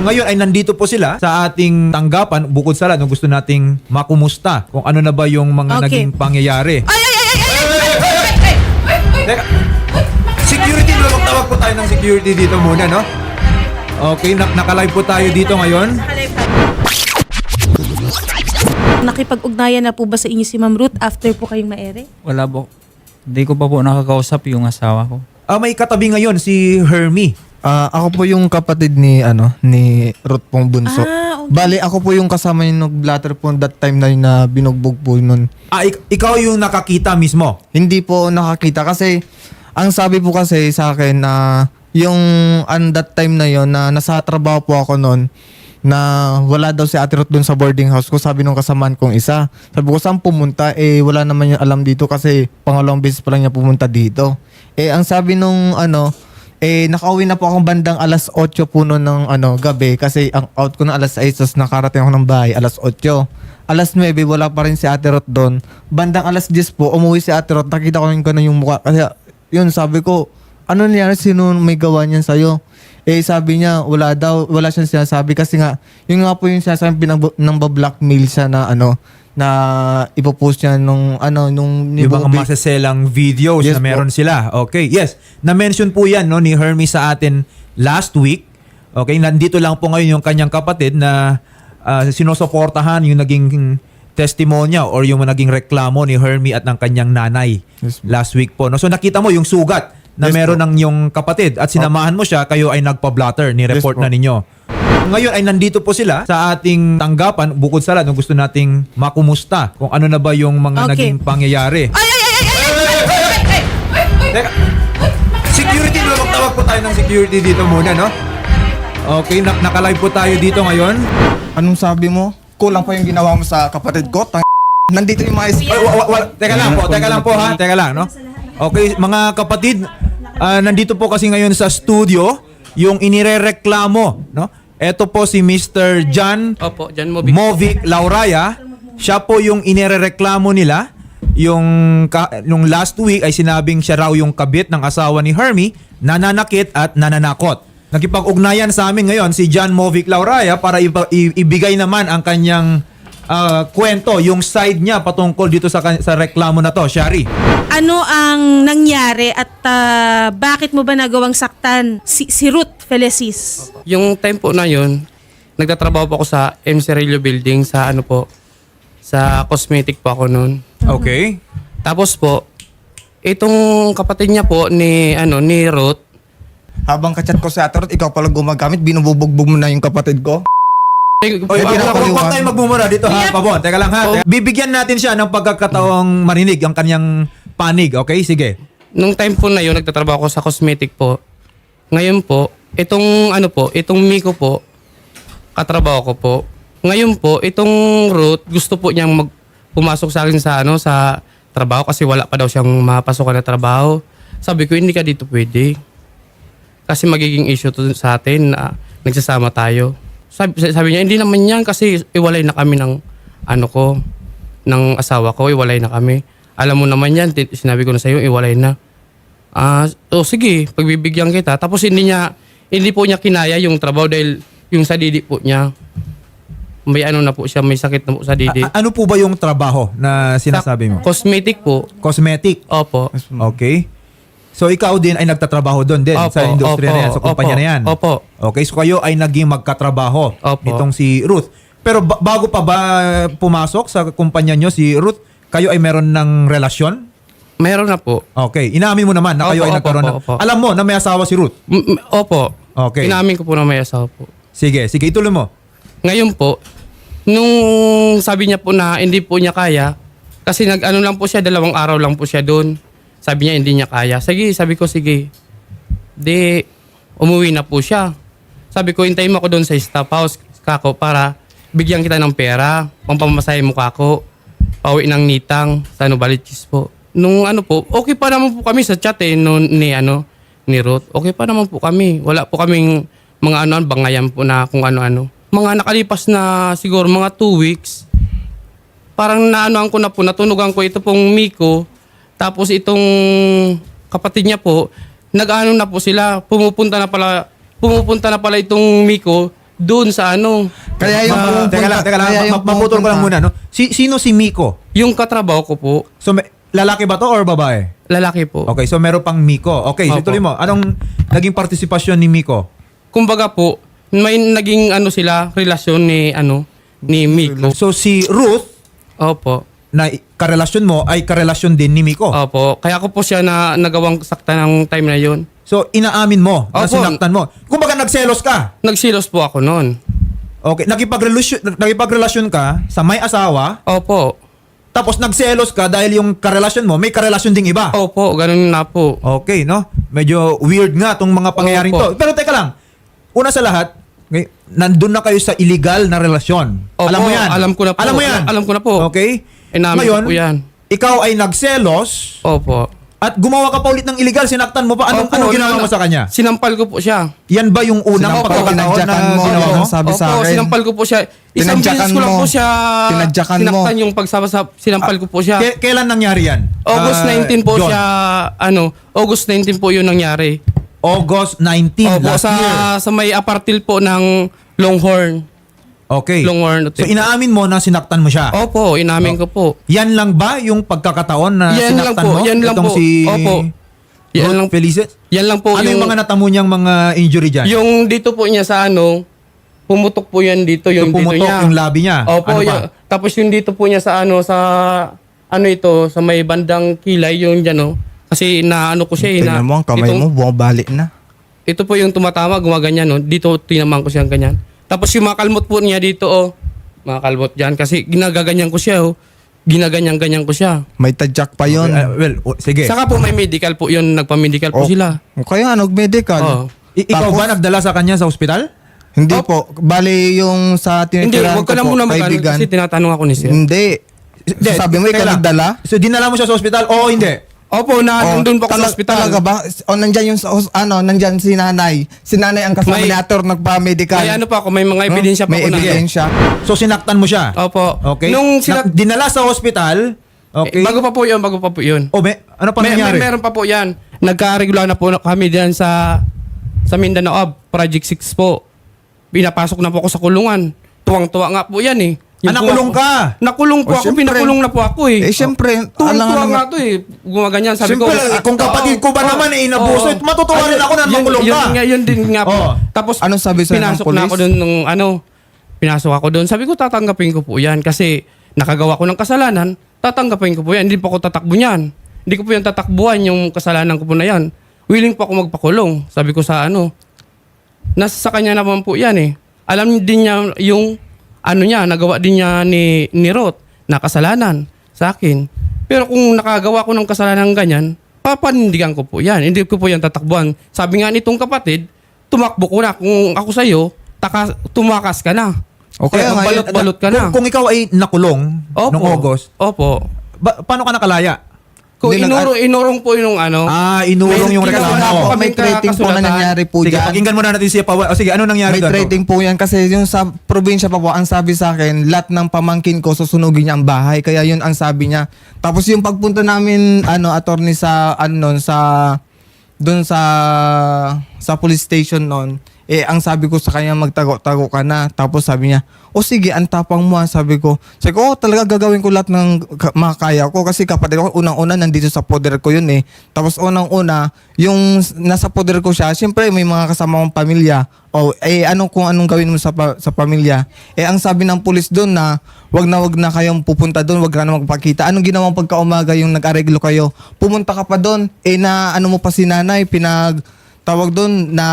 Ngayon ay nandito po sila sa ating tanggapan bukod sa lahat gusto nating makumusta kung ano na ba yung mga Okay. naging pangyayari. Ay, ay, ay, ay, ay, ay, ay, ay, ay, ay, Teka. Security, tawag po tayo ng security dito muna, no? Okay, nak nakalive po tayo dito ngayon. Nakipag-ugnayan na po ba sa inyo si Ma'am Ruth after po kayong maere? Wala po. Hindi ko pa po nakakausap yung asawa ko. Ah, may katabi ngayon si Hermie. Ah, ako po yung kapatid ni ano ni Ruth pong bunso. Ah, okay. Bali ako po yung kasama yung nag-blatter po that time na yun na binugbog po nun. Ah, ik- ikaw yung nakakita mismo. Hindi po nakakita kasi ang sabi po kasi sa akin na yung an that time na yon na nasa trabaho po ako noon na wala daw si Ate Ruth dun sa boarding house ko. Sabi nung kasamaan kong isa. Sabi ko, saan pumunta? Eh, wala naman yung alam dito kasi pangalawang beses pa lang niya pumunta dito. Eh, ang sabi nung ano, eh, nakauwi na po akong bandang alas 8 po noon ng ano, gabi kasi ang out ko na alas 6 tapos nakarating ako ng bahay alas 8. Alas 9, wala pa rin si Ate Ruth doon. Bandang alas 10 po, umuwi si Ate Ruth. Nakita ko yung ganun yung mukha. Kasi yun, sabi ko, ano nangyari? Sino may gawa niyan sa'yo? Eh, sabi niya, wala daw, wala siyang sinasabi. Kasi nga, yun nga po yung sinasabi, pinag- nang blackmail siya na ano, na ipopost niya nung ano, nung Yung mga nibubi- masaselang videos Yes na po. meron sila. Okay, yes. Na-mention po yan no, ni Hermie sa atin last week. Okay, nandito lang po ngayon yung kanyang kapatid na ah, sinusuportahan yung naging testimonya or yung naging reklamo ni Hermie at ng kanyang nanay Yes, po. last week po. No? So nakita mo yung sugat na Yes, meron po. ng yung kapatid at sinamahan mo siya, kayo ay nagpa-blatter, ni-report Yes, po. na ninyo. Ngayon ay nandito po sila sa ating tanggapan bukod sa lahat no, gusto nating makumusta kung ano na ba yung mga Okay. naging pangyayari. Ay, ay, ay, ay, ay, ay, ay, ay, ay, ay, Teka. Security, tawag po tayo ng security dito muna, no? Okay, nak nakalive po tayo dito ngayon. Anong sabi mo? Kulang pa yung ginawa mo sa kapatid ko. Tang- Nandito yung mga is- Ay, wa- wa- wa- teka lang po, teka lang po ha, teka lang, no? Okay, mga kapatid, ah, nandito po kasi ngayon sa studio yung inirereklamo, no? Ito po si Mr. John Opo, dyan mo. Vic. Movic Lauraya. Siya po yung inirereklamo nila. Yung ka, nung last week ay sinabing siya raw yung kabit ng asawa ni Hermie, nananakit at nananakot. Nakipag-ugnayan sa amin ngayon si John Movic Lauraya para ibigay naman ang kanyang ah, kwento, yung side niya patungkol dito sa, sa reklamo na to, Shari. Ano ang nangyari at ah, bakit mo ba nagawang saktan si, si Ruth Felicis? Yung time po na yun, nagtatrabaho po ako sa M. Cerillo Building sa ano po, sa cosmetic po ako noon. Okay? Tapos po, itong kapatid niya po ni ano ni Ruth, Habang kachat ko sa Ate Ruth, ikaw pala gumagamit, binububugbog mo na yung kapatid ko. Oy, Eh, wag, wag, wag tayo magmumura dito ha, Pabon. Teka lang ha. Teka- Bibigyan natin siya ng pagkakataong marinig ang kanyang panig, okay? Sige. Nung time po na yun, nagtatrabaho ako sa cosmetic po. Ngayon po, itong ano po, itong Miko po, katrabaho ko po. Ngayon po, itong Ruth, gusto po niyang mag pumasok sa akin sa ano sa trabaho kasi wala pa daw siyang mapasukan na trabaho. Sabi ko, hindi ka dito pwede. Kasi magiging issue to sa atin na nagsasama tayo. Sabi, sabi niya, hindi naman yan kasi iwalay na kami ng ano ko, ng asawa ko, iwalay na kami. Alam mo naman yan, sinabi ko na sa'yo, iwalay na. Ah, oh sige, pagbibigyan kita. Tapos hindi niya, hindi po niya kinaya yung trabaho dahil yung sa didi po niya. May ano na po siya, may sakit na po sa didi. A- ano po ba yung trabaho na sinasabi mo? Cosmetic po. Cosmetic. Opo. Okay. So ikaw din ay nagtatrabaho doon din Opo, sa industriya opo, na yan, sa kumpanya opo, na yan. opo. Okay, so kayo ay naging magkatrabaho Opo. nitong si Ruth. Pero ba- bago pa ba pumasok sa kumpanya nyo si Ruth, kayo ay meron ng relasyon? Meron na po. Okay, inamin mo naman na kayo Opo, ay opo, nagkaroon ng... opo, opo. Alam mo na may asawa si Ruth. M- m- opo. Okay. Inamin ko po na may asawa po. Sige, sige, ituloy mo. Ngayon po, nung sabi niya po na hindi po niya kaya, kasi nag-ano lang po siya, dalawang araw lang po siya doon. Sabi niya hindi niya kaya. Sige, sabi ko sige. Di, umuwi na po siya. Sabi ko, hintayin mo ako doon sa staff house, kako, para bigyan kita ng pera, pampamasahe mo kako, pauwi ng nitang, sa balichis po. Nung ano po, okay pa naman po kami sa chat eh, no, ni ano, ni Ruth. Okay pa naman po kami. Wala po kaming mga ano, bangayan po na kung ano-ano. Mga nakalipas na siguro mga two weeks, parang naanoan ko na po, natunugan ko ito pong Miko, tapos itong kapatid niya po, nag-ano na po sila, pumupunta na pala, pumupunta na pala itong Miko doon sa ano. Kaya yung Ma- teka lang, teka lang. kaya Ma- yung maputol ko lang muna, no? Si, sino si Miko? Yung katrabaho ko po, So, may, lalaki ba to or babae? lalaki po. Okay, so meron pang Miko. Okay, so Opo. tuloy mo. Anong naging partisipasyon ni Miko? Kumbaga po, may naging ano sila, relasyon ni ano, ni Miko. So, si Ruth, Opo. na i- karelasyon mo, ay karelasyon din ni Miko. Opo. Kaya ko po siya na nagawang sakta ng time na yon. So, inaamin mo na Opo. sinaktan mo. Kung baga nagselos ka. Nagsilos po ako noon. Okay, nakipagrelasyon, nakipagrelasyon ka sa may asawa, Opo. tapos nagselos ka dahil yung karelasyon mo, may karelasyon ding iba. Opo, ganun na po. Okay, no? Medyo weird nga tong mga pangyayaring Opo. to. Pero teka lang. Una sa lahat, ngay- nandun na kayo sa illegal na relasyon. Opo, alam mo yan? alam ko na po. Alam mo yan? Alam ko na po. Okay? Inamin ko po yan. ikaw ay nagselos Opo. At gumawa ka pa ulit ng illegal, sinaktan mo pa. Anong, Opo, anong ginawa na- mo sa kanya? Sinampal ko po siya. Yan ba yung unang Sinampal, pagkakataon na tinadyakan mo, ginawa mo? ang sabi sa Opo, akin. sinampal ko po siya. Isang Tinadyakan beses ko lang mo. po siya Tinadyakan mo. sinaktan yung pagsama sa sinampal ko po siya. K- kailan nangyari yan? August Ah, 19 po John? siya, ano, August 19 po yun nangyari. August 19 Opo, last sa, year. sa may apartil po ng Longhorn. Okay. Longhorn. So inaamin mo na sinaktan mo siya. Opo, inamin ko po. Yan lang ba yung pagkakataon na Yan lang sinaktan po, mo? yan lang Itong po. si Opo. Yan Ruth lang, Felices? yan lang po ano yung, mga natamo niyang mga injury dyan? Yung dito po niya sa ano, pumutok po yan dito, Yung yung, pumutok dito niya. yung labi niya. Opo, Ano pa? yung- tapos yung dito po niya sa ano, sa ano ito, sa may bandang kilay, yung dyan oh. Kasi na ano ko siya eh, na, Tingnan mo, ang kamay itong- mo, bumabalik na. Ito po yung tumatama, gumaganyan, no? Dito, tinaman ko siya ganyan. Tapos yung mga kalmot po niya dito, oh. Mga kalmot dyan. Kasi ginagaganyan ko siya, oh. Ginaganyan-ganyan ko siya. May tadyak pa yun. Okay, ah, well, o- sige. Saka po may medical po yun, nagpa-medical po Oh, sila. Kaya ano, medical. Oh. I- ikaw Tapos- ba nagdala sa kanya sa ospital? Hindi po. Bali yung sa Hindi, tinitirahan ka ko na po, muna mag kaibigan. kasi tinatanong ako ni sir. Hindi. Hindi, Sabi mo, ikaw teka lang. nagdala? So dinala mo siya sa ospital? Oo, hindi. Opo, na Oh, nandun po ako sa ospital. Talaga ba? O nandyan yung, sa os- ano, nandyan si nanay. Si nanay ang kasama May- ni Ator nagpa-medical. May ano pa ako, may mga ebidensya pa May ako na. ebidensya. So sinaktan mo siya? Opo. Okay. Nung Na- sina- dinala sa ospital, okay. Eh, bago pa po yun, bago pa po yun. oh, may, ano pa May, may, nangyari? meron pa po yan. Nagka-regular na po kami diyan sa sa Mindanao Ab, Project 6 po. Pinapasok na po ako sa kulungan. Tuwang-tuwa nga po yan eh. Ah, nakulong ka? Nakulong po Oh, ako, syempre. pinakulong na po ako eh. Eh, syempre, Tuwang-tuwa alam nga to eh. Gumaganyan, sabi Siyempre, ko. eh, kung kapatid ko ba naman eh, inabuso, eh, matutuwa rin ako na Yun- makulong yun, ka. nga, Yun din nga po. Oh. Tapos, Anong sabi sa'yo ng pinasok na ako doon nung ano, pinasok ako doon. Sabi ko, tatanggapin ko po yan kasi nakagawa ko ng kasalanan, tatanggapin ko po yan. Hindi po ako tatakbo niyan. Hindi ko po yan tatakbuhan yung kasalanan ko po na yan. Willing po ako magpakulong. Sabi ko sa ano, nasa sa kanya naman po yan eh. Alam din niya yung ano niya, nagawa din niya ni, ni Ruth na kasalanan sa akin. Pero kung nakagawa ko ng kasalanan ganyan, papanindigan ko po yan. Hindi ko po yan tatakbuhan. Sabi nga nitong kapatid, tumakbo ko na. Kung ako sa'yo, taka, tumakas ka na. Okay, Kaya nga, balot-balot ka na. Kung, kung ikaw ay nakulong Opo. noong August, Opo. ba- paano ka nakalaya? Kung Hindi, nag- inurong, po yung ano. Ah, inurong May yung reklamo. na po kami May trading po na kasulatan. nangyari po Sige, dyan. pakinggan muna natin siya pa. O sige, ano nangyari May doon? trading po yan kasi yung sa probinsya pa po, ang sabi sa akin, lahat ng pamangkin ko susunugin niya ang bahay. Kaya yun ang sabi niya. Tapos yung pagpunta namin, ano, attorney sa, ano, nun, sa, doon sa, sa police station noon, eh, ang sabi ko sa kanya, magtago-tago ka na. Tapos sabi niya, o sige, ang tapang mo, ah," sabi ko. Sabi ko, oh, talaga gagawin ko lahat ng ka- makakaya ko. Kasi kapatid ko, unang-una, nandito sa poder ko yun eh. Tapos unang-una, yung nasa poder ko siya, siyempre may mga kasama kong pamilya. O, eh, ano kung anong gawin mo sa, pa- sa pamilya? Eh, ang sabi ng pulis doon na, wag na wag na kayong pupunta doon, wag na na magpakita. Anong ginawa pagkaumaga yung nag-areglo kayo? Pumunta ka pa doon, eh na ano mo pa si nanay, pinag, tawag doon na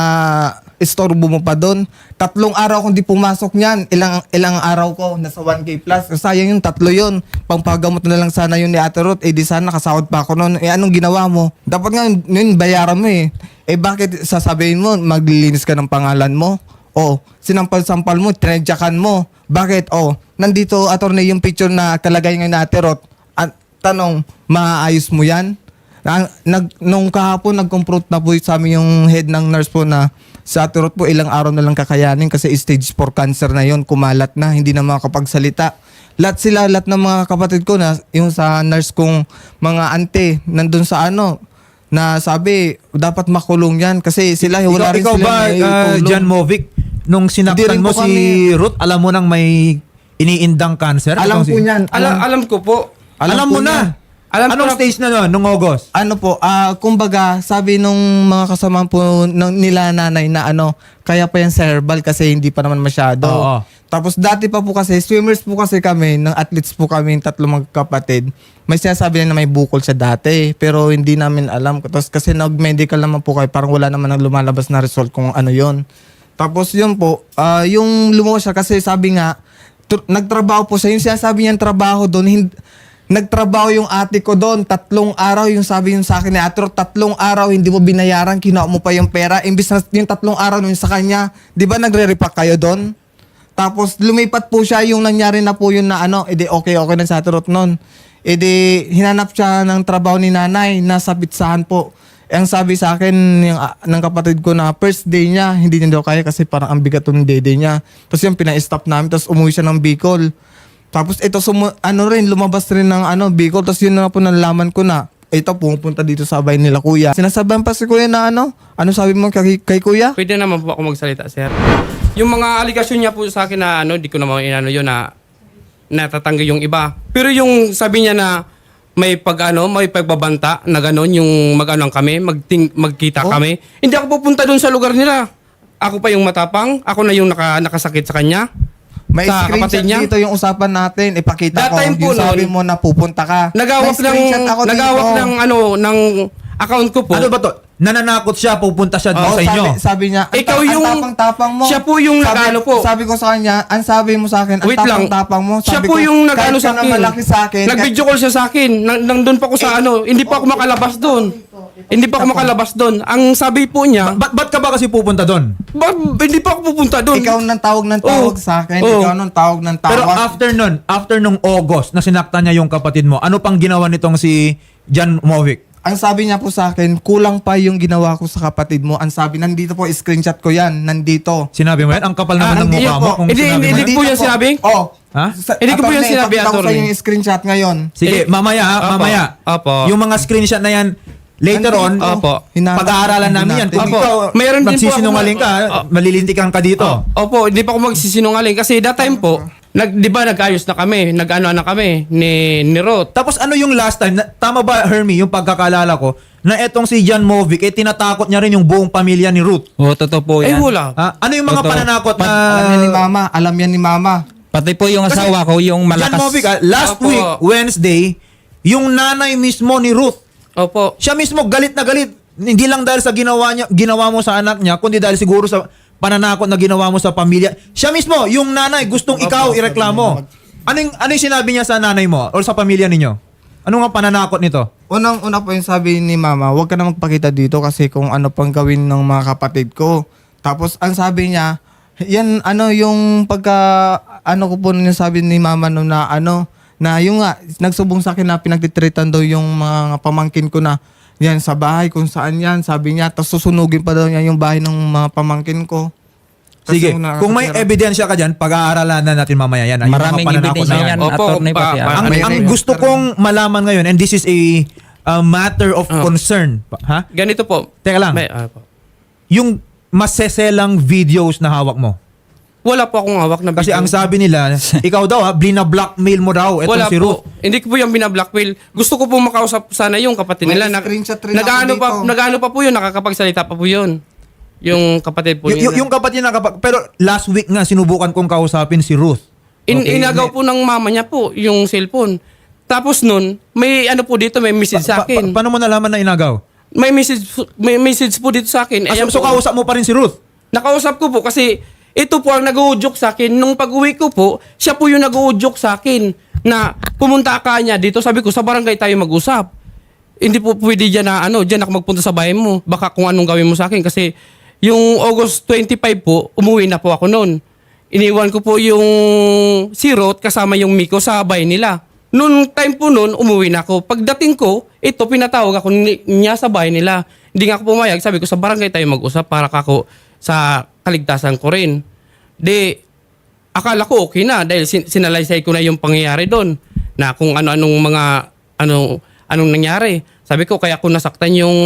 istorbo mo pa doon. Tatlong araw kung di pumasok niyan, ilang ilang araw ko nasa 1k plus. Sayang yung tatlo yun. Pangpagamot na lang sana yun ni Ate Ruth. Eh di sana kasahod pa ako noon. Eh anong ginawa mo? Dapat nga yun bayaran mo eh. Eh bakit sasabihin mo maglilinis ka ng pangalan mo? Oh, sinampal-sampal mo, tinadyakan mo. Bakit? Oh, nandito attorney yung picture na kalagay ngayon ni Ate Ruth. At tanong, maayos mo yan? Ang- nag, nung kahapon, nag-confront na po sa amin yung head ng nurse po na sa Atirot po, ilang araw na lang kakayanin kasi stage 4 cancer na yon kumalat na, hindi na makakapagsalita. Lahat sila, lahat ng mga kapatid ko na yung sa nurse kong mga ante, nandun sa ano, na sabi, dapat makulong yan kasi sila, ikaw, wala rin ikaw sila ba, may uh, tulong. John Movic, nung sinaktan Hindi rin mo po si kami- Ruth, alam mo nang may iniindang cancer? Alam Itong po si- niyan. Alam, Alam, alam ko po. Alam, Alam mo na. Alam ko Anong na- stage na nun, nung August? ano po, ah kumbaga, sabi nung mga kasama po ng, nila nanay na ano, kaya pa yan herbal kasi hindi pa naman masyado. Oo. Tapos dati pa po kasi, swimmers po kasi kami, ng athletes po kami, yung tatlong magkapatid. May sinasabi na may bukol siya dati, pero hindi namin alam. Tapos kasi nag-medical naman po kayo, parang wala naman nang lumalabas na result kung ano yon. Tapos yun po, ah, yung lumuwas siya kasi sabi nga, tr- nagtrabaho po siya. Yung sinasabi niyang trabaho doon, hindi, nagtrabaho yung ate ko doon, tatlong araw, yung sabi yung sa akin ni ate, Ro, tatlong araw, hindi mo binayaran, kinuha mo pa yung pera. Imbis na yung tatlong araw nun sa kanya, di ba nagre-repack kayo doon? Tapos lumipat po siya yung nangyari na po yun na ano, edi okay okay na sa Ruth noon. Edi hinanap siya ng trabaho ni nanay, nasa pitsahan po. Ang sabi sa akin yung, ah, ng kapatid ko na first day niya, hindi niya daw kaya kasi parang ang bigat ng dede niya. Tapos yung pina-stop namin, tapos umuwi siya ng Bicol. Tapos ito, sumu- ano rin, lumabas rin ng ano, Bicol. Tapos yun na po nalaman ko na, ito, pumupunta dito sa bahay nila kuya. Sinasabihan pa si kuya na ano, ano sabi mo kay, kay kuya? Pwede naman po ako magsalita, sir. Yung mga aligasyon niya po sa akin na ano, di ko naman inano yun na natatanggi yung iba. Pero yung sabi niya na may pag ano, may pagbabanta na gano'n, yung mag-ano kami, magting, magkita Oh. kami. Hindi ako pupunta doon sa lugar nila. Ako pa yung matapang, ako na yung naka, nakasakit sa kanya. May Sa screenshot kapatid niya? dito yung usapan natin. Ipakita That ko. time po yung sabi nun, mo na pupunta ka. Nagawak May screenshot ng ako nagawak dito. ng ano ng account ko po. Ano ba to? Nananakot siya, pupunta siya doon Oo, sa inyo. Sabi, sabi niya, ang, Ikaw ta- ang yung- tapang-tapang mo. siya po yung sabi, nagano po. Sabi ko sa kanya, ang sabi mo sa akin, ang Wait lang. tapang-tapang mo. Sabi siya po ko, yung nag-ano kahit sa ka na akin. malaki sa akin. Nag-video call siya sa akin. Nang, nandun pa ako sa ano. Hindi pa ako makalabas doon. Hindi pa ako makalabas doon. Ang sabi po niya, Ba't ba't ka ba kasi pupunta doon? ba, hindi pa ako pupunta doon. ikaw nang tawag ng tawag Oo. sa akin. Oo. Ikaw nang tawag ng tawag. Pero after nun, after nung August na sinaktan niya yung kapatid mo, ano pang ginawa nitong si Jan Movic? ang sabi niya po sa akin, kulang pa yung ginawa ko sa kapatid mo. Ang sabi, nandito po, screenshot ko yan. Nandito. Sinabi mo yan? Ang kapal Ah, naman ng hindi mukha mo po. kung Hindi, sinabi hindi, mo hindi yan. po yan sinabi? Oh. Ha? Hindi ko po yan sinabi, ipakita ko sa yung screenshot ngayon. Sige, Eh, mamaya ha, mamaya. opo. Yung mga screenshot na yan, later on. Opo. Pag-aaralan namin yan. Kung Opo. ikaw, Mayroon din po magsisinungaling ako- ka, Oh. malilintikan ka dito. Opo, hindi pa ako magsisinungaling. Kasi that time po, nag, di ba nag-ayos na kami, nag-ano na kami ni, ni Ruth. Tapos ano yung last time, na, tama ba Hermie, yung pagkakalala ko, na etong si Jan Movic, eh tinatakot niya rin yung buong pamilya ni Ruth. Oo, totoo po Eh yan. wala. Ha? Ano yung mga Totoo. pananakot na... alam yan ni mama. Alam yan ni mama. Pati po yung Kasi asawa ko, yung Jan malakas. Movic, ah, last Opo. week, Wednesday, yung nanay mismo ni Ruth, Opo. siya mismo galit na galit. Hindi lang dahil sa ginawa niya, ginawa mo sa anak niya, kundi dahil siguro sa pananakot na ginawa mo sa pamilya. Siya mismo, yung nanay, gustong ikaw ireklamo. Ano yung, ano yung sinabi niya sa nanay mo or sa pamilya ninyo? Ano nga pananakot nito? Unang-una po yung sabi ni mama, huwag ka na magpakita dito kasi kung ano pang gawin ng mga kapatid ko. Tapos ang sabi niya, yan ano yung pagka, ano ko po yung sabi ni mama no na ano, na yung nga, nagsubong sa akin na pinagtitritan daw yung mga pamangkin ko na yan sa bahay kung saan yan, sabi niya. Tapos susunugin pa daw niya yung bahay ng mga pamangkin ko. Kasi Sige, yung kung may ebidensya ka dyan, pag-aaralan na natin mamaya yan. ah, yung mga Maraming pananakot ebidensya na yan, Opo, attorney pa- pa- ah. Ang, May ang gusto kong malaman ngayon, and this is a, a matter of Oh. concern. Pa- Ha? Ganito po. Teka lang. May, ah, po. Yung maseselang videos na hawak mo. Wala po akong hawak na Kasi video. ang sabi nila, ikaw daw ha, blina-blackmail mo daw itong Wala si po. Ruth. Hindi ko po yung binablackmail. Gusto ko po makausap sana yung kapatid May nila. Screenshot rin ako nag-ano pa, dito. nag-ano pa po yun, nakakapagsalita pa po yun. Yung kapatid po Y- y- nila. yung kapatid na kapag... Pero last week nga, sinubukan kong kausapin si Ruth. In, Okay. Inagaw po ng mama niya po yung cellphone. Tapos nun, may ano po dito, may message sa Pa- pa- akin. paano mo nalaman na inagaw? may message may message po dito sa akin. Ah, Ayan so, so po. kausap mo pa rin si Ruth? Nakausap ko po kasi ito po ang nag-uudyok sa akin. Nung pag-uwi ko po, siya po yung nag-uudyok sa akin na pumunta ka niya dito. Sabi ko, sa barangay tayo mag-usap. Hindi po pwede dyan na ano, dyan ako magpunta sa bahay mo. Baka kung anong gawin mo sa akin. Kasi yung August 25 po, umuwi na po ako noon. Iniwan ko po yung si Ruth kasama yung Miko sa bahay nila. Noong time po noon, umuwi na ako. Pagdating ko, ito, pinatawag ako ni- niya sa bahay nila. Hindi nga ako pumayag. Sabi ko, sa barangay tayo mag-usap para kako sa kaligtasan ko rin. Di, akala ko okay na dahil sin- sinalaysay ko na yung pangyayari doon na kung ano-anong mga ano anong nangyari. Sabi ko kaya ko nasaktan yung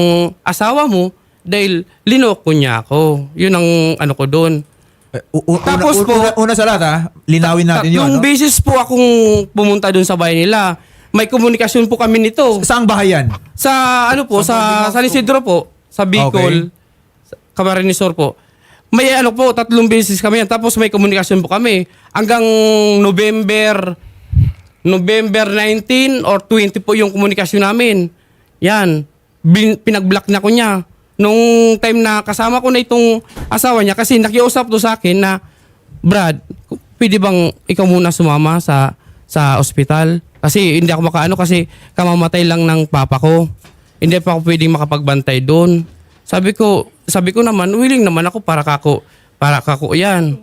asawa mo dahil linoko niya ako. Yun ang ano ko doon. Eh, u- u- Tapos una, po- una, una sa lahat ha, linawin natin yun. Tatlong No? beses po akong pumunta doon sa bahay nila. May komunikasyon po kami nito. Saang bahay yan? Sa ano po, sa San Isidro po, sa Bicol, sa Camarines Sur po. May ano po, tatlong beses kami yan. Tapos may komunikasyon po kami. Hanggang November, November 19 or 20 po yung komunikasyon namin. Yan. Bin, pinag-block na ko niya. Nung time na kasama ko na itong asawa niya, kasi nakiusap to sa akin na, Brad, pwede bang ikaw muna sumama sa sa ospital? Kasi hindi ako makaano kasi kamamatay lang ng papa ko. Hindi pa ako pwedeng makapagbantay doon. Sabi ko, sabi ko naman, willing naman ako para kako, para kako yan.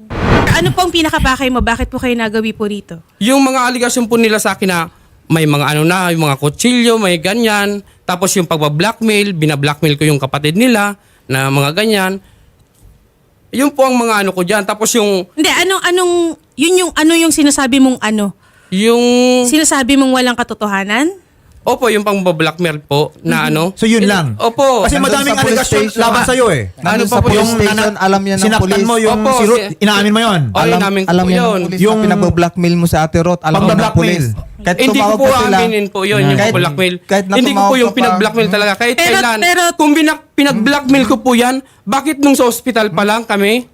Ano po ang pinakapakay mo? Bakit po kayo nagawi po rito? Yung mga aligasyon po nila sa akin na may mga ano na, yung mga kutsilyo, may ganyan. Tapos yung pagba-blackmail, bina-blackmail ko yung kapatid nila na mga ganyan. Yun po ang mga ano ko dyan. Tapos yung, Hindi, anong, anong, yun yung, ano yung sinasabi mong ano? yung, Sinasabi mong walang katotohanan? Opo, yung pang-blackmail po na ano. So yun lang. Opo. Kasi Nandun madaming sa police station. laban sa'yo eh. Ano Nandun pa sa po police yung station, alam yan ng Sinaktan police. mo yung Opo, si Ruth, si- inaamin mo yun. Oh, inamin ko alam po yan yun. ng police Yung- yung pinag-blackmail mo sa ate Rod. Alam yan ng Pang-blackmail. police. Kahit Hindi ko tumawag po pa sila, aminin po yun, yung kahit- blackmail. kahit na Hindi ko po tumawag yung ka pa, pinag-blackmail talaga. Kahit Pero- kailan. pero- kung binak, pinag-blackmail ko po yan, bakit nung sa ospital pa lang kami,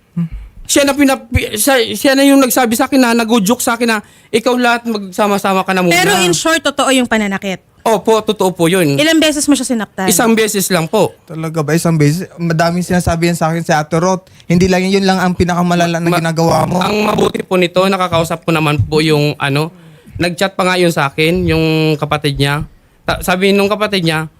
siya na, pinap, siya, siya na yung nagsabi sa akin na, nag-joke sa akin na, ikaw lahat magsama-sama ka na muna. Pero in short, totoo yung pananakit. Opo, totoo po yun. Ilang beses mo siya sinaktan? Isang beses lang po. Talaga ba? Isang beses. Madaming sinasabi yan sa akin si Ate Rod. Hindi lang yun, yun lang ang pinakamalala na Ma- ginagawa mo. Ang mabuti po nito, nakakausap ko naman po yung ano, nag-chat pa nga yun sa akin, yung kapatid niya. Ta- sabi nung kapatid niya,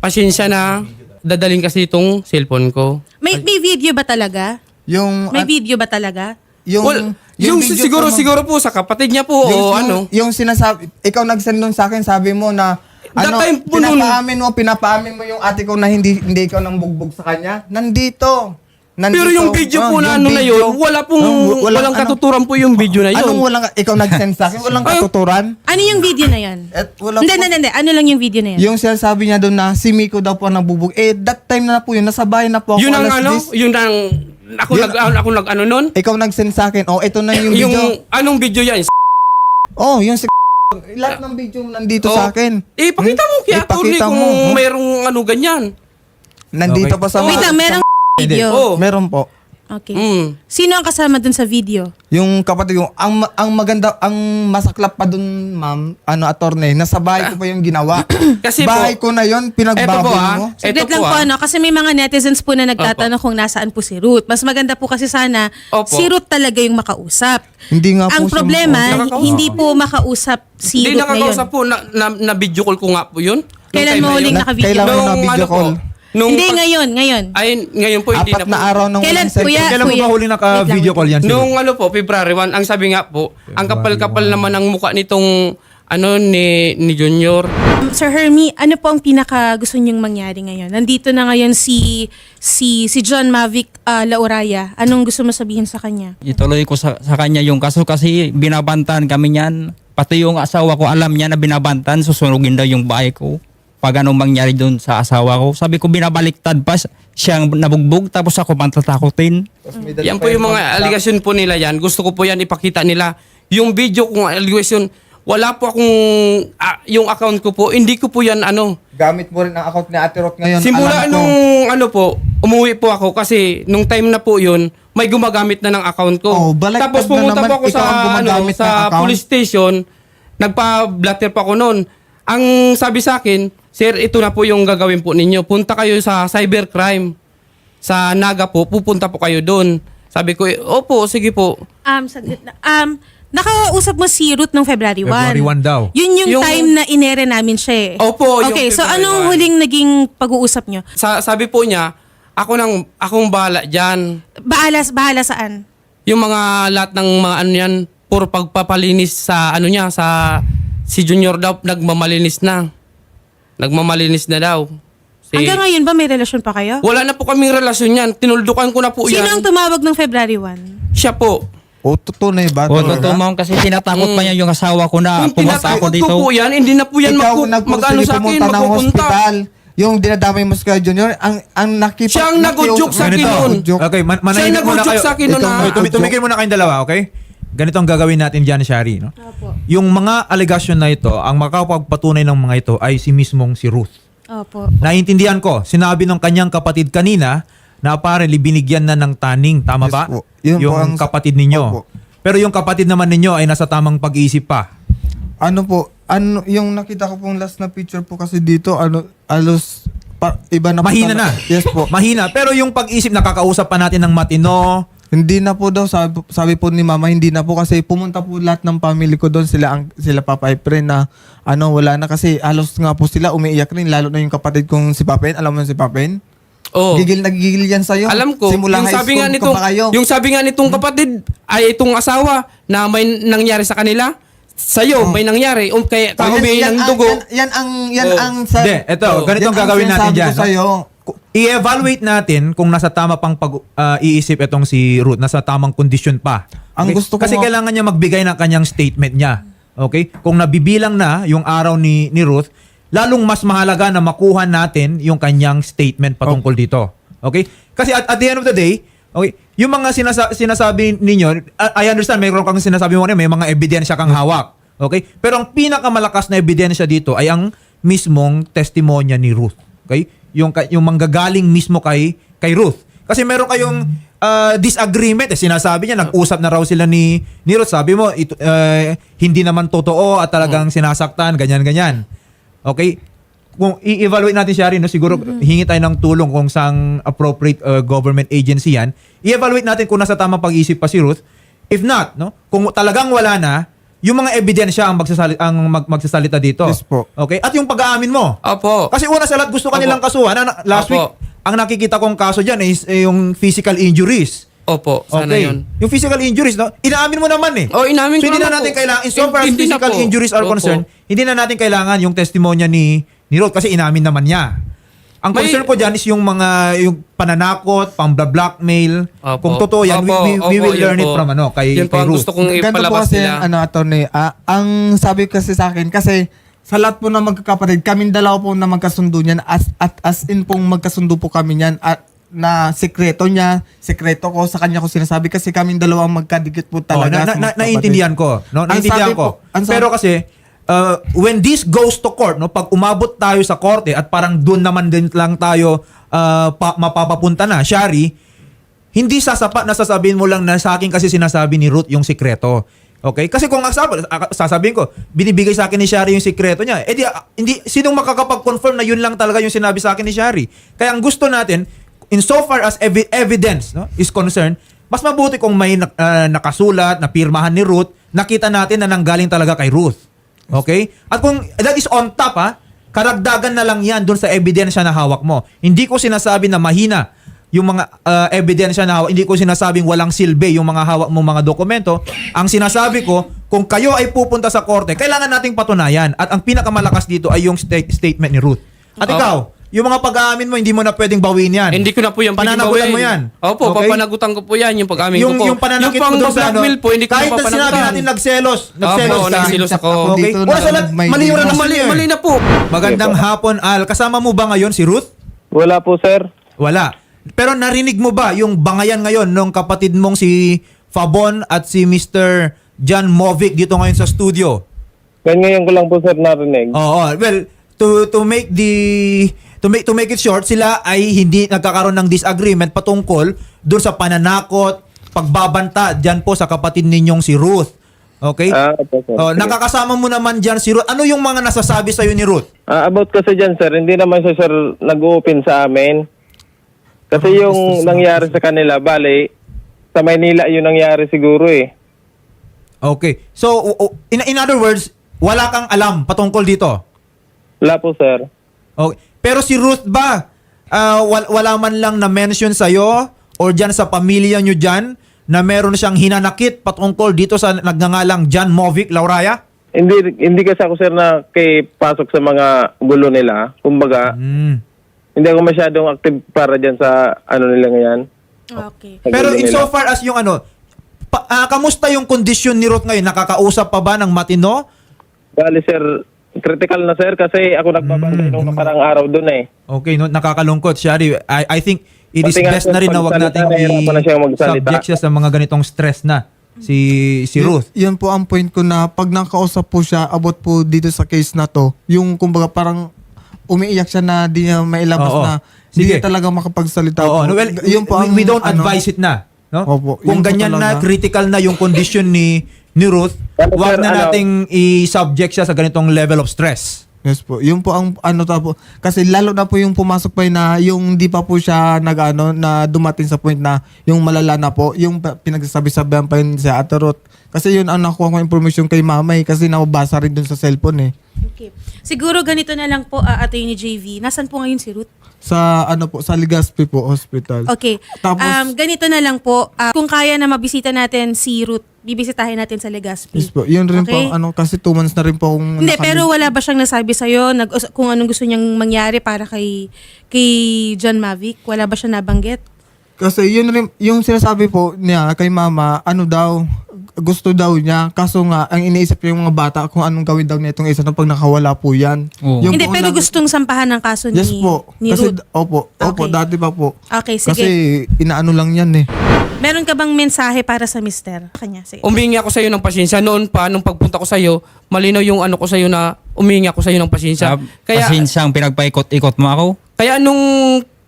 pasensya na, dadaling kasi itong cellphone ko. May, may video ba talaga? Yung, May video ba talaga? yung, Well, yung, video siguro, ko, no? siguro po sa kapatid niya po, yung, o yung, ano. Yung sinasabi, ikaw nag-send nun sa akin, sabi mo na, That ano, time po pinapaamin mo, pinapaamin mo yung ate ko na hindi hindi ikaw nang bugbog sa kanya. Nandito. Nandito. Pero yung video Oh, po na ano na yun, wala pong, Oh, walang, ano- katuturan po yung video na yun. Anong walang, ikaw nag-send sa akin, walang Ay, katuturan? Ano yung video na yan? At wala Hindi, po- hindi, hindi. Ano lang yung video na yan? Yung sinasabi niya doon na si Miko daw po ang nagbubog. Eh, that time na po yun, nasa bahay na po ako. yun ang ano, 10. yun ang, ako Yun- nag, ako nag ano nun? Ikaw nag-send sa akin, oh, ito na yung Yung, video. anong video yan? Oh, yung si Lahat ng video nandito Oh. sa akin. Eh, pakita mo kaya, Tony, Ipakita kung mo, oh. mayroong ano ganyan. Nandito Okay. pa sa Wait lang, merong video. Oh. Meron po. Okay. Mm. Sino ang kasama dun sa video? Yung kapatid ko, ang, ma- ang maganda, ang masaklap pa dun, ma'am, ano, attorney, nasa bahay ko pa yung ginawa. Kasi po- bahay ko na yun, Eto po pinagbaboy ah. mo. Saglit Eto lang po, po, ah. ano, kasi may mga netizens po na nagtatanong kung nasaan po si Ruth. Mas maganda po kasi sana Opo. si Ruth talaga yung makausap. Hindi nga po Ang siya problema, Nakakausap. hindi po makausap si Hindi Ruth ngayon. nakakausap po, na, na, na video call ko nga po yun. Nung Kailan time mo na huling yun. naka-video? Kailan mo Nung na video ano po, call? Nung hindi, pag- ngayon, ngayon. Ay, ngayon po, hindi Apat na na po. araw nung Kailan, cellphone. kuya? Kailan mo ba huling naka-video call yan? si Ruth? Nung ano po, February 1, ang sabi nga po, ang kapal-kapal naman ang mukha nitong ano ni ni Junior. Sir Hermie, ano po ang pinaka gusto niyong mangyari ngayon? Nandito na ngayon si si si John Mavic ah, Lauraya. Anong gusto mo sabihin sa kanya? Ituloy ko sa, sa kanya yung kaso kasi binabantan kami niyan. Pati yung asawa ko alam niya na binabantan, susunugin daw yung bahay ko. Pag anong mangyari doon sa asawa ko. Sabi ko binabaliktad pa siyang nabugbog tapos ako pantatakutin. Yan po yung mga allegation po nila yan. Gusto ko po yan ipakita nila. Yung video kung allegation, wala po akong, ah, yung account ko po, hindi ko po yan ano. Gamit mo rin ang account ni Ate Roth ngayon. Simula alam ko. nung ano po, umuwi po ako kasi nung time na po yun, may gumagamit na ng account ko. Oh, Tapos na pumunta naman, po ako sa, ano, sa police station, nagpa-blatter pa ako noon. Ang sabi sa akin, Sir, ito na po yung gagawin po ninyo. Punta kayo sa cybercrime. Sa Naga po, pupunta po kayo doon. Sabi ko, eh, opo, sige po. Um, saglit na. Um, nakausap mo si Ruth nung February 1. February 1 daw. Yun yung, Yung- time na inere namin siya eh. Opo, yung Okay, so February anong 1. huling naging pag-uusap nyo? Sa, sabi po niya, ako nang akong bahala diyan. Bahala, bahala saan? Yung mga lahat ng mga ano yan, puro pagpapalinis sa ano niya, sa si Junior daw nagmamalinis na. Nagmamalinis na daw. Si, Hanggang ngayon ba may relasyon pa kayo? wala na po kaming relasyon yan. Tinuldukan ko na po Sino ang yan. tumawag ng February 1? Siya po. O, tunay ba? O Talaga? totoo ma'am kasi tinatakot pa niya yung asawa ko na Kung pumunta ako tinatakot dito. ko po yan, hindi na po yan Ikaw mag-ano sa akin, pumunta ng magpupunta. hospital. yung dinadamay mo sa Junior, ang ang nakipag Siya ang nag-udyok sa akin Ganito. noon. Joke. Okay, man- Siya manahimik muna nag-udyok kayo. sa akin noon Ito, na... Tumi- tumigil muna kayong dalawa, okay? Ganito ang gagawin natin dyan, Shari. No? Opo. Yung mga allegation na ito, ang makapagpatunay ng mga ito ay si mismong si Ruth. Opo. Naintindihan ko, sinabi ng kanyang kapatid kanina na apparently binigyan na ng taning, tama Yes ba? po. Yun po yung ang- kapatid ninyo. Opo. Pero yung kapatid naman ninyo ay nasa tamang pag-iisip pa. Ano po, ano yung nakita ko pong last na picture po kasi dito, ano, alos pa, iba na po Mahina na. talaga. Yes po. Mahina. Pero yung pag-isip, nakakausap pa natin ng matino. Hindi na po daw sabi, sabi po ni mama hindi na po kasi pumunta po lahat ng family ko doon sila ang sila Papa Efren na ano wala na kasi halos nga po sila umiiyak rin lalo na yung kapatid kong si Papen alam mo si Papen Oh. gigil nagigil yan sa'yo Alam ko, simula yung sabi school nga nitong, yung sabi nga nitong kapatid ay itong asawa na may nangyari sa kanila. Sa'yo, may nangyari. Um, kaya ka Oh, ng ang- dugo. yan, yan ang yan Oh. ang sa, Hindi, eto, Oh, ganito yan ang ang gagawin natin dyan. ko no? I-evaluate natin kung nasa tama pang pag-iisip itong si Ruth, nasa tamang kondisyon pa. Ang gusto ko Kasi nga- kailangan niya magbigay ng kanyang statement niya. Okay? Kung nabibilang na yung araw ni, ni Ruth, lalong mas mahalaga na makuha natin yung kanyang statement patungkol dito. Okay? Kasi at, at the end of the day, okay, yung mga sinasa- sinasabi ninyo, I I understand, mayroon kang sinasabi mo rin, may mga ebidensya kang hawak. Okay? Pero ang pinakamalakas na ebidensya dito ay ang mismong testimonya ni Ruth. Okay? Yung yung manggagaling mismo kay kay Ruth. Kasi meron kayong uh, disagreement eh sinasabi niya nag-usap na raw sila ni ni Ruth. Sabi mo ito, uh, hindi naman totoo at talagang sinasaktan ganyan ganyan. Okay? Kung i-evaluate natin siya rin, no, siguro hingi tayo ng tulong kung sang appropriate uh, government agency yan. I-evaluate natin kung nasa tamang pag-iisip pa si Ruth. If not, no, kung talagang wala na, yung mga ebidensya ang, magsasali- ang mag- magsasalita dito. Yes po. Okay? At yung pag-aamin mo. Opo. Kasi una sa lahat gusto kanilang Opo. kasuhan. Na, last Opo. week, ang nakikita kong kaso dyan is eh, yung physical injuries. Opo, sana Okay. yun. Yung physical injuries, no? Inaamin mo naman eh. Oh, inamin so, ko hindi na naman natin po. kailangan, in so far as na physical injuries are Opo. concerned, hindi na natin kailangan yung testimonya ni, ni Ruth kasi inamin naman niya. Ang May- concern ko dyan is yung mga, yung pananakot, pang-blackmail. Opo. Kung totoo yan, we, Opo, we, we opo, will yun learn it po. from ano, kay, Yun po kay ang Ruth. gusto kong Ganito po ipalabas kasi, nila. ano, attorney, ah, ang sabi kasi sa akin, kasi sa lahat po ng magkakapatid, kaming dalawa po na magkasundo niyan, as, at as in pong magkasundo po kami niyan, at na sekreto niya, sekreto ko, sa kanya ko sinasabi kasi kaming dalawa ang magkadikit po Oh, talaga. na, na, sa na, magkakapatid. naiintindihan ko. No? Ang Naiintindihan sabi ko. po- ang sabi- Pero kasi, uh, when this goes to court, no, pag umabot tayo sa korte at parang doon naman din lang tayo uh, pa, mapapapunta na, Shari, hindi sasapat na sasabihin mo lang na sa akin kasi sinasabi ni Ruth yung sikreto. Okay? Kasi kung ah, sasabihin ko, binibigay sa akin ni Shari yung sikreto niya, eh di, ah, hindi, sinong makakapag-confirm na yun lang talaga yung sinabi sa akin ni Shari? Kaya ang gusto natin, in so far as evi- evidence no, is concerned, mas mabuti kung may nak- ah, nakasulat, na pirmahan ni Ruth, nakita natin na nanggaling talaga kay Ruth. Okay? At kung that is on top ha, karagdagan na lang yan doon sa ebidensya na hawak mo. Hindi ko sinasabi na mahina yung mga uh, ebidensya na hawak. Hindi ko sinasabing walang silbi yung mga hawak mo mga dokumento. Ang sinasabi ko, kung kayo ay pupunta sa korte, kailangan nating patunayan. At ang pinakamalakas dito ay yung sta- statement ni Ruth. At Opo. ikaw, yung mga pag-aamin mo, hindi mo na pwedeng bawin yan. Hindi ko na po yung Pananagutan mo yan. Opo, Okay? papanagutan ko po yan, yung pag-amin yung, ko po. yung pananakit yung mo doon sa ano, pang-blackmail po, hindi ko kahit na na sinabi papanagutan. natin nagselos, nagselos Opo, ka. nagselos ako. Okay? Dito Wala sa na lahat, may- mali yung Mali, mali, mali na po. Magandang hapon, Al. Kasama mo ba ngayon si Ruth? Wala po, sir. Wala. Pero narinig mo ba yung bangayan ngayon ng kapatid mong si Fabon at si Mr. John Movic dito ngayon sa studio? Ngayon ngayon ko lang po, sir, narinig. Oo. Well, to to make the to make to make it short, sila ay hindi nagkakaroon ng disagreement patungkol doon sa pananakot, pagbabanta diyan po sa kapatid ninyong si Ruth. Okay? Ah, opo, sir. Oh, nakakasama mo naman diyan si Ruth. Ano yung mga nasasabi sa ni Ruth? Ah, about kasi dyan, sir, hindi naman siya, sir, nag-open sa amin. Kasi yung nangyari sa kanila, bali, sa Maynila yung nangyari siguro eh. Okay. So, o- o- in, in other words, wala kang alam patungkol dito. Wala po, sir. Okay. Pero si Ruth ba, ah, wal- wala man lang na-mention sa'yo or dyan sa pamilya nyo dyan na meron siyang hinanakit patungkol dito sa nagngangalang John Movic, Lauraya? Hindi hindi kasi ako, sir, na kay pasok sa mga gulo nila. Kumbaga, Hmm. hindi ako masyadong active para dyan sa ano nila ngayon. Okay. Sa Pero gulo in nila. so far as yung ano, pa, ah, kamusta yung kondisyon ni Ruth ngayon? Nakakausap pa ba ng matino? Bali, sir, critical na sir kasi ako nagbabantay nung nakarang araw doon eh. Okay, no, nakakalungkot, Shari. I, I think it is Pati nga best na rin na wag pagsalita, nating nahihirapan na siyang magsalita. i-subject siya sa mga ganitong stress na. Si si Ruth. Y- yun po ang point ko na pag nakausap po siya about po dito sa case na to, yung kumbaga parang umiiyak siya na di niya mailabas Oo. na Sige. niya talaga makapagsalita Oo, po. no, well, yun po we, ang, we don't ano, advise it na. No? Opo, Kung yun po ganyan na talaga. critical na yung condition ni ni Ruth, Pero wag sir, na ano- nating i-subject siya sa ganitong level of stress. Yes po. Yun po ang ano ta po. Kasi lalo na po yung pumasok pa yun na yung di pa po siya nag-ano na dumating sa point na yung malala na po, yung pa- pinagsasabi-sabihan pa yun sa Ate Ruth. Kasi yun ang nakuha ko information kay mamay kasi nababasa rin dun sa cellphone eh. Okay. Siguro ganito na lang po, uh, Attorney JV. Nasaan po ngayon si Ruth? Sa ano po, sa Legazpi po hospital. Okay. Tapos- um, ganito na lang po. ah, kung kaya na mabisita natin si Ruth, bibisitahin natin sa Legazpi. Yes po. Yun rin po Okay. ang ano kasi two months na rin po akong Hindi, nakali- pero wala ba siyang nasabi sa'yo nag, kung anong gusto niyang mangyari para kay, kay John Mavic? Wala ba siya nabanggit? Kasi yun rin, yung sinasabi po niya kay mama, ano daw, gusto daw niya. Kaso nga, ang iniisip niya yung mga bata kung anong gawin daw niya itong isa na pag nakawala po yan. Oo. Yung Hindi, po pero lang- gustong sampahan ng kaso ni, Yes po. ni Kasi, Ruth. opo, opo, Okay. dati pa po. Okay, sige. Kasi inaano lang yan eh. Meron ka bang mensahe para sa mister? Kanya, sige. Umingi ako sa iyo ng pasensya noon pa nung pagpunta ko sa iyo, malinaw yung ano ko sa iyo na umingi ako sa iyo ng pasensya. Sa Kaya pasinsyang pinagpaikot-ikot mo ako. kaya nung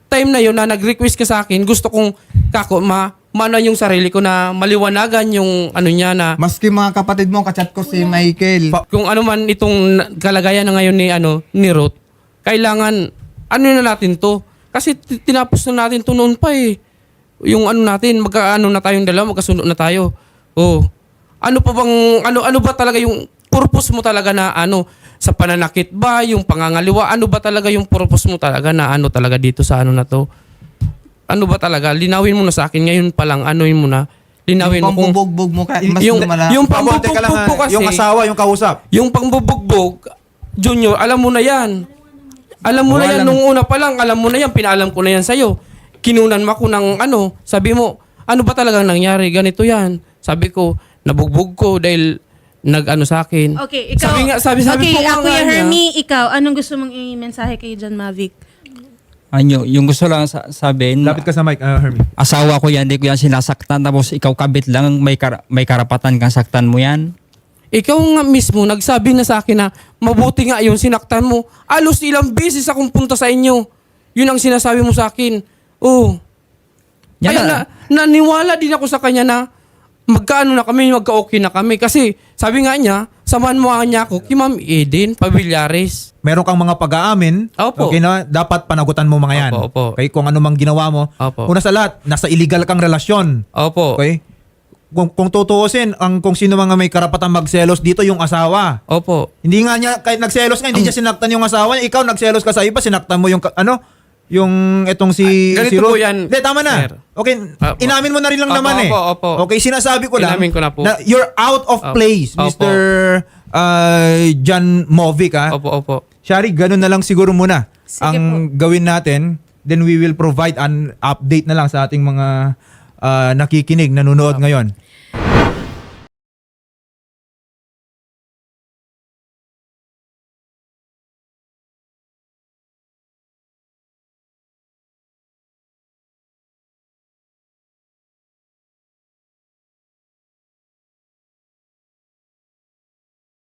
time na yun na nag-request ka sa akin, gusto kong kako ma mana yung sarili ko na maliwanagan yung ano niya na Maski mga kapatid mo, kachat ko si Michael. kung ano man itong kalagayan na ngayon ni ano ni Ruth, kailangan ano na natin to. Kasi ti- tinapos na natin to noon pa eh. Yung ano natin, magkaano na tayong dalawa, magkasundo na tayo. Oh. Ano pa bang ano ano ba talaga yung purpose mo talaga na ano sa pananakit ba, yung pangangaliwa, ano ba talaga yung purpose mo talaga na ano talaga dito sa ano na to? Ano ba talaga? Linawin mo na sa akin ngayon pa lang, anuin mo na. Linawin yung mo kung pambubugbog mo, ka, mas yung, lumala. yung teka lang, pambubugbog kasi, yung asawa, yung kausap. yung pangbubugbog, Junior, alam mo na yan. Alam mo Oo, na yan, nung una pa lang, alam mo na yan, pinaalam ko na yan sa'yo. Kinunan mo ako ng ano, sabi mo, ano ba talagang nangyari? Ganito yan. Sabi ko, nabugbog ko dahil nag-ano sa akin. Okay, ikaw. Sabi nga, sabi, sabi okay, ko nga ah, Kuya nga niya, Hermie, ikaw, anong gusto mong i-mensahe kay John Mavic? Ano, yung gusto lang sa- sabihin, Lapit ka sa mic, uh, Hermie. asawa ko yan, hindi ko yan sinasaktan. Tapos ikaw kabit lang, may, kar- may karapatan kang saktan mo yan. ikaw nga mismo nagsabi na sa akin na mabuti nga yung sinaktan mo. Alos ilang beses akong punta sa inyo. Yun ang sinasabi mo sa akin. Oh. Yan Kaya na, naniwala din ako sa kanya na magkaano na kami, magka-okay na kami. Kasi sabi nga niya, samahan mo nga niya ako kay Ma'am Eden Pavillares. Meron kang mga pag-aamin. Opo. Okay na, dapat panagutan mo mga yan. Opo, opo. Okay, kung ano mang ginawa mo. Opo. Una sa lahat, nasa illegal kang relasyon. Opo. Okay? Kung, kung tutuusin, ang kung sino mga may karapatang magselos dito yung asawa. Opo. Hindi nga niya, kahit nagselos nga, hindi niya sinaktan yung asawa niya. Ikaw nagselos ka sa iba, sinaktan mo yung, ka- ano, yung etong si, Ah, ganito si Ruth. po yan, Hindi, tama na. sir. Okay, Opo. inamin mo na rin lang Opo, naman eh. opo, opo. Okay, sinasabi ko lang, Inamin ko na po. you're out of Opo. place, Opo. Mr. uh, John Movic, ha? Opo, opo. Shari, ganun na lang siguro muna. Sige ang gawin natin, then we will provide an update na lang sa ating mga uh, nakikinig, nanonood ngayon.